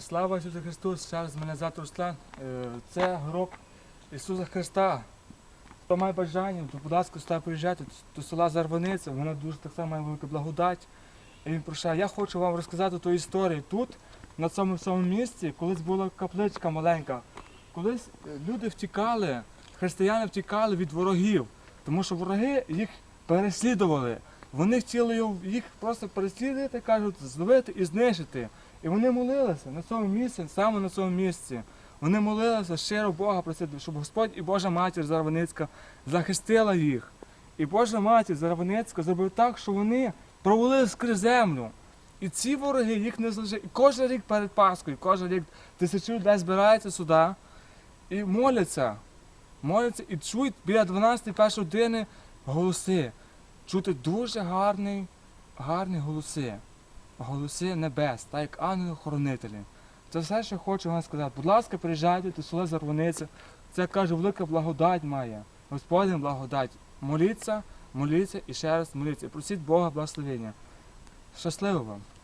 Слава Ісусу Христу! Ще раз мене звати Руслан. Е, Це гроб Ісуса Христа. Хто має бажання, то, будь ласка, сюди приїжджайте до села Зарваниця. Вона дуже так само має велику благодать. І він прощає. Я хочу вам розказати ту історію. Тут, на цьому всьому місці, колись була капличка маленька. Колись е, люди втікали, християни втікали від ворогів, тому що вороги їх переслідували. Вони хотіли їх просто переслідувати, кажуть, зловити і знищити. І вони молилися на цьому місці, саме на цьому місці. Вони молилися щиро Бога просити, щоб Господь і Божа матір Зарваницька захистила їх. І Божа матір Зарваницька зробив так, що вони провалили скрізь землю. І ці вороги їх не залишили. І кожен рік перед Пасхою, кожен рік тисячі людей збираються сюди і моляться. Моляться і чують біля 12 першої години голоси. Чути дуже гарні, гарні голоси голоси небес, так як ангели-хоронителі. Це все, що хочу вам сказати. Будь ласка, приїжджайте до села Зарвониця. Це каже, велика благодать має. Господин благодать. Моліться, моліться і ще раз моліться. І просіть Бога благословення. Щасливо вам!